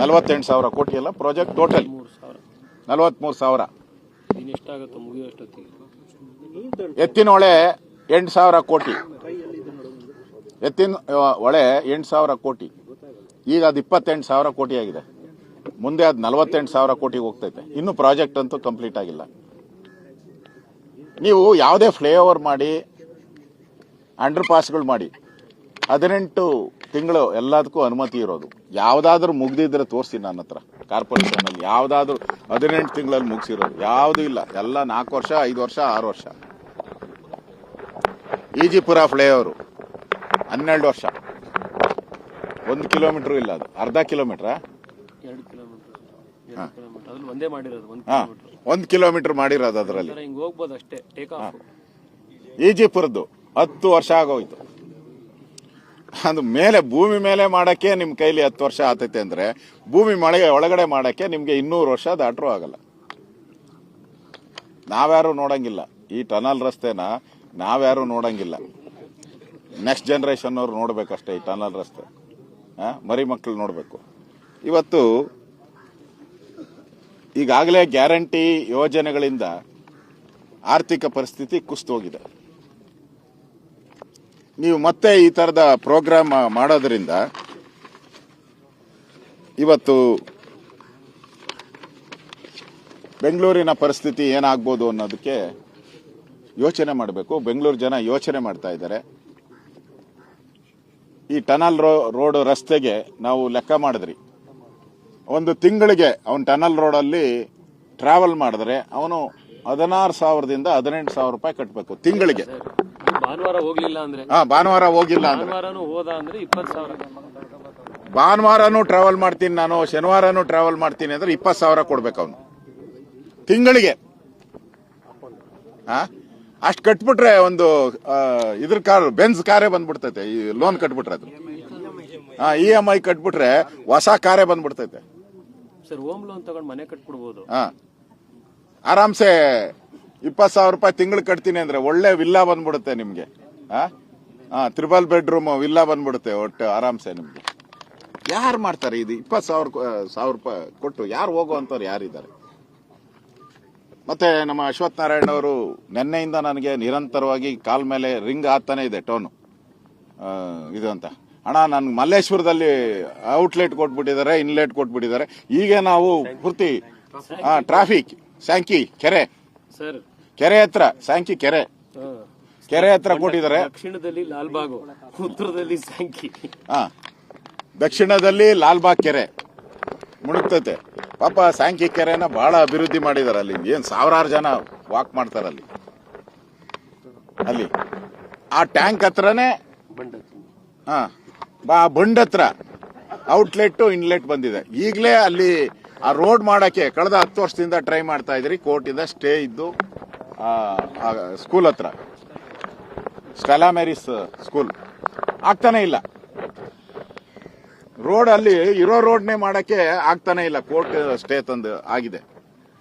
ನಲವತ್ತೆಂಟು ಸಾವಿರ ಕೋಟಿ ಅಲ್ಲ ಪ್ರಾಜೆಕ್ಟ್ ಟೋಟಲ್ ಮೂರು ಸಾವಿರ. ಎತ್ತಿನ ಹೊಳೆ ಎಂಟು ಸಾವಿರ ಕೋಟಿ. ಎತ್ತಿನ ಹೊಳೆ ಎಂಟು ಸಾವಿರ ಕೋಟಿ. ಈಗ ಅದು ಇಪ್ಪತ್ತೆಂಟು ಸಾವಿರ ಕೋಟಿ ಆಗಿದೆ. ಮುಂದೆ ಅದು ನಲವತ್ತೆಂಟು ಸಾವಿರ ಕೋಟಿಗೆ ಹೋಗ್ತೈತೆ. ಇನ್ನು ಪ್ರಾಜೆಕ್ಟ್ ಅಂತೂ ಕಂಪ್ಲೀಟ್ ಆಗಿಲ್ಲ. ನೀವು ಯಾವುದೇ ಫ್ಲೈಓವರ್ ಮಾಡಿ ಅಂಡರ್ ಪಾಸ್ಗಳು ಮಾಡಿ ಹದಿನೆಂಟು ತಿಂಗಳು ಎಲ್ಲದಕ್ಕೂ ಅನುಮತಿ ಇರೋದು. ಯಾವುದಾದ್ರೂ ಮುಗ್ದಿದ್ರೆ ತೋರಿಸಿ ನನ್ನ ಹತ್ರ. ಕಾರ್ಪೊರೇಷನಲ್ಲಿ ಯಾವುದಾದ್ರೂ ಹದಿನೆಂಟು ತಿಂಗಳಲ್ಲಿ ಮುಗಿಸಿರೋದು. ಯಾವುದೂ ಇಲ್ಲ. ಎಲ್ಲ ನಾಲ್ಕು ವರ್ಷ ಐದು ವರ್ಷ ಆರು ವರ್ಷ. ಈಜಿಪುರ ಫ್ಲೇವರು ಹನ್ನೆರಡು ವರ್ಷ. ಒಂದು ಕಿಲೋಮೀಟ್ರು ಇಲ್ಲ ಅದು. ಅರ್ಧ ಕಿಲೋಮೀಟ್ರಾ? ಒಂದೇ ಕಿಲೋಮೀಟರ್. ಮಾಡಿರೋದು ಅದರಲ್ಲಿ. ಈಜಿಪುರದ್ದು ಹತ್ತು ವರ್ಷ ಆಗೋಯ್ತು. ಅದು ಮೇಲೆ ಭೂಮಿ ಮೇಲೆ ಮಾಡೋಕ್ಕೆ ನಿಮ್ಮ ಕೈಲಿ ಹತ್ತು ವರ್ಷ ಆತೈತೆ ಅಂದರೆ ಭೂಮಿ ಮಳೆ ಒಳಗಡೆ ಮಾಡೋಕ್ಕೆ ನಿಮಗೆ ಇನ್ನೂರು ವರ್ಷ ದಾಟರೂ ಆಗಲ್ಲ. ನಾವ್ಯಾರು ನೋಡಂಗಿಲ್ಲ. ಈ ಟನಲ್ ರಸ್ತೆನ ನಾವ್ಯಾರು ನೋಡಂಗಿಲ್ಲ. ನೆಕ್ಸ್ಟ್ ಜನ್ರೇಷನ್ ಅವ್ರು ನೋಡ್ಬೇಕಷ್ಟೇ ಈ ಟನಲ್ ರಸ್ತೆ. ಮರಿ ಮಕ್ಕಳು ನೋಡಬೇಕು. ಇವತ್ತು ಈಗಾಗಲೇ ಗ್ಯಾರಂಟಿ ಯೋಜನೆಗಳಿಂದ ಆರ್ಥಿಕ ಪರಿಸ್ಥಿತಿ ಕುಸಿದೋಗಿದೆ ನೀವು ಮತ್ತೆ ಈ ತರದ ಪ್ರೋಗ್ರಾಮ್ ಮಾಡೋದ್ರಿಂದ ಇವತ್ತು ಬೆಂಗಳೂರಿನ ಪರಿಸ್ಥಿತಿ ಏನಾಗ್ಬೋದು ಅನ್ನೋದಕ್ಕೆ ಯೋಚನೆ ಮಾಡಬೇಕು. ಬೆಂಗಳೂರು ಜನ ಯೋಚನೆ ಮಾಡ್ತಾ ಇದ್ದಾರೆ. ಈ ಟನಲ್ ರೋ, ರೋಡ್ ರಸ್ತೆಗೆ ನಾವು ಲೆಕ್ಕ ಮಾಡಿದ್ರಿ. ಒಂದು ತಿಂಗಳಿಗೆ ಅವನು ಟನಲ್ ರೋಡಲ್ಲಿ ಟ್ರಾವೆಲ್ ಮಾಡಿದ್ರೆ ಅವನು ಹದಿನಾರು ಸಾವಿರದಿಂದ ಹದಿನೆಂಟು ಸಾವಿರ ರೂಪಾಯಿ ಕಟ್ಟಬೇಕು ತಿಂಗಳಿಗೆ. ಭಾನುವಾರ ಹೋಗ್ಲಿಲ್ಲ ಅಂದ್ರೆ? ಹಾ ಭಾನುವಾರ ಹೋಗಿಲ್ಲ ಅಂದ್ರೆ. ಭಾನುವಾರನೂ ಹೋದ ಅಂದ್ರೆ ಇಪ್ಪತ್ತು ಸಾವಿರ ಭಾನುವಾರನೂ ಟ್ರಾವೆಲ್ ಮಾಡ್ತೀನಿ ನಾನು ಶನಿವಾರನೂ ಟ್ರಾವೆಲ್ ಮಾಡ್ತೀನಿ ಅಂದ್ರೆ ಇಪ್ಪತ್ತು ಸಾವಿರ ಕೊಡ್ಬೇಕು ಅವನು. ತಿಂಗಳಿಗೆ. ಅಷ್ಟು ಕಟ್ಬಿಟ್ರೆ ಒಂದು ಇದ್ರ ಕಾರ್ ಬೆನ್ಸ್ ಕಾರೇ ಬಂದ್ಬಿಡ್ತೈತೆ ಈ ಲೋನ್ ಕಟ್ಬಿಟ್ರೆ ಅದು. ಇ ಎಂ ಐ ಕಟ್ಬಿಟ್ರೆ ಹೊಸ ಕಾರೇ ಬಂದ್ಬಿಡ್ತೈತೆ. ಸರ್ ಹೋಮ್ ಲೋನ್ ತಗೊಂಡು ಮನೆ ಕಟ್ಬಿಡ್ಬೋದು. ಹಾ. ಆರಾಮ್ಸೆ ಇಪ್ಪತ್ತು ಸಾವಿರ ರೂಪಾಯಿ ತಿಂಗಳು ಕಟ್ತೀನಿ ಅಂದ್ರೆ ಒಳ್ಳೆ ವಿಲ್ಲಾ ಬಂದ್ಬಿಡುತ್ತೆ ನಿಮ್ಗೆ. ಹಾ ತ್ರಿಬಲ್ ಬೆಡ್ರೂಮ್ ವಿಲ್ಲಾ ಬಂದ್ಬಿಡುತ್ತೆ ಒಟ್ಟು ಆರಾಮ್ಸೆ ನಿಮ್ಗೆ. ಯಾರು ಮಾಡ್ತಾರೆ ಇದು? ಇಪ್ಪತ್ತು ಸಾವಿರ ಸಾವಿರ ರೂಪಾಯಿ ಕೊಟ್ಟು ಯಾರು ಹೋಗುವಂತವ್ರು ಯಾರಿದ್ದಾರೆ? ಮತ್ತೆ ನಮ್ಮ ಅಶ್ವಥ್ ನಾರಾಯಣ ಅವರು ನಿನ್ನೆಯಿಂದ ನನಗೆ ನಿರಂತರವಾಗಿ ಕಾಲ್ ಮೇಲೆ ರಿಂಗ್ ಆಗ್ತಾನೆ ಇದೆ, ಟೋನು. ಇದು ಅಂತ. ಅಣ್ಣ ನನ್ಗೆ ಮಲ್ಲೇಶ್ವರದಲ್ಲಿ ಔಟ್ಲೆಟ್ ಕೊಟ್ಬಿಟ್ಟಿದ್ದಾರೆ, ಇನ್ಲೆಟ್ ಕೊಟ್ಬಿಟ್ಟಿದ್ದಾರೆ. ಈಗ ನಾವು ಪೂರ್ತಿ ಟ್ರಾಫಿಕ್, ಸ್ಯಾಂಕಿ, ಕೆರೆ. ಸರ್ ಕೆರೆ ಹತ್ರ ಸಾಂಕಿ ಕೆರೆ. ಕೆರೆ ಹತ್ರ ಕೊಟ್ಟಿದ್ದಾರೆ. ದಕ್ಷಿಣದಲ್ಲಿ ಲಾಲ್ಬಾಗ್ ಉತ್ತರದಲ್ಲಿ ಸಾಂಕಿ ಹಾ. ದಕ್ಷಿಣದಲ್ಲಿ ಲಾಲ್ಬಾಗ್ ಕೆರೆ. ಮುಣುಕ್ತತೆ ಪಾಪ ಸಾಂಕಿ ಕೆರೆನ ಬಹಳ ಅಭಿವೃದ್ಧಿ ಮಾಡಿದ್ದಾರೆ ಅಲ್ಲಿ. ಏನ್ ಸಾವಿರಾರು ಜನ ವಾಕ್ ಮಾಡ್ತಾರೆ ಅಲ್ಲಿ. ಅಲ್ಲಿ. ಆ ಟ್ಯಾಂಕ್ ಹತ್ರನೇ ಬಂಡ ಹಾ. ಬಾ ಬಂಡ್ ಹತ್ರ ಔಟ್ಲೆಟ್ ಇನ್ಲೆಟ್ ಬಂದಿದೆ. ಈಗಲೇ ಅಲ್ಲಿ ಆ ರೋಡ್ ಮಾಡಕ್ಕೆ ಕಳೆದ ಹತ್ತು ವರ್ಷದಿಂದ ಟ್ರೈ ಮಾಡ್ತಾ ಇದ್ರಿ ಕೋರ್ಟಿಂದ ಸ್ಟೇ ಇದ್ದು ಸ್ಕೂಲ್ ಹತ್ರ. ಸ್ಟೆಲಾ ಮ್ಯಾರಿಸ್ ಸ್ಕೂಲ್ ಆಗ್ತಾನೆ ಇಲ್ಲ. ರೋಡ್ ಅಲ್ಲಿ ಇರೋ ರೋಡ್ನೇ ಮಾಡಕ್ಕೆ ಆಗ್ತಾನೆ ಇಲ್ಲ. ಕೋರ್ಟ್ ಸ್ಟೇ ತಂದು ಆಗಿದೆ.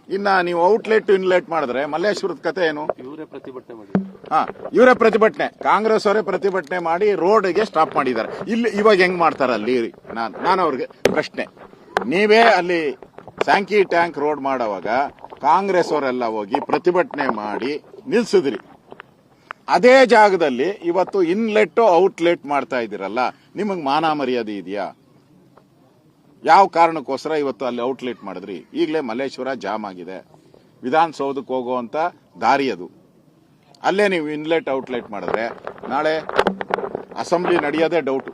ಇನ್ನ ನೀವು ಔಟ್ಲೆಟ್ ಇನ್ಲೆಟ್ ಮಾಡಿದ್ರೆ ಮಲ್ಲೇಶ್ವರದ ಕತೆ ಏನು? ಇವರೇ ಪ್ರತಿಭಟನೆ ಹಾ ಇವರೇ ಪ್ರತಿಭಟನೆ. ಕಾಂಗ್ರೆಸ್ ಅವರೇ ಪ್ರತಿಭಟನೆ ಮಾಡಿ ರೋಡ್ಗೆ ಸ್ಟಾಪ್ ಮಾಡಿದ್ದಾರೆ. ಇಲ್ಲಿ ಇವಾಗ ಹೆಂಗ್ ಮಾಡ್ತಾರ ಅಲ್ಲಿ? ನಾನು ನಾನು ಅವ್ರಿಗೆ ಪ್ರಶ್ನೆ. ನೀವೇ ಅಲ್ಲಿ ಸ್ಯಾಂಕಿ ಟ್ಯಾಂಕ್ ರೋಡ್ ಮಾಡುವಾಗ ಕಾಂಗ್ರೆಸ್ ಅವರೆಲ್ಲ ಹೋಗಿ ಪ್ರತಿಭಟನೆ ಮಾಡಿ ನಿಲ್ಸಿದ್ರಿ. ಅದೇ ಜಾಗದಲ್ಲಿ ಇವತ್ತು ಇನ್ಲೆಟ್, ಔಟ್ಲೆಟ್ ಮಾಡ್ತಾ ಇದ್ದೀರಲ್ಲ, ನಿಮಗೆ ಮಾನ ಮರ್ಯಾದೆ ಇದೆಯಾ? ಯಾವ ಕಾರಣಕ್ಕೋಸ್ಕರ ಇವತ್ತು ಅಲ್ಲಿ ಔಟ್ಲೆಟ್ ಮಾಡಿದ್ರಿ? ಈಗಲೇ ಮಲ್ಲೇಶ್ವರ ಜಾಮ್ ಆಗಿದೆ. ವಿಧಾನಸೌಧಕ್ಕೆ ಹೋಗುವಂತ ದಾರಿ ಅದು. ಅಲ್ಲೇ ನೀವು ಇನ್ಲೆಟ್, ಔಟ್ಲೆಟ್ ಮಾಡಿದ್ರೆ ನಾಳೆ ಅಸೆಂಬ್ಲಿ ನಡೆಯೋದೇ ಡೌಟು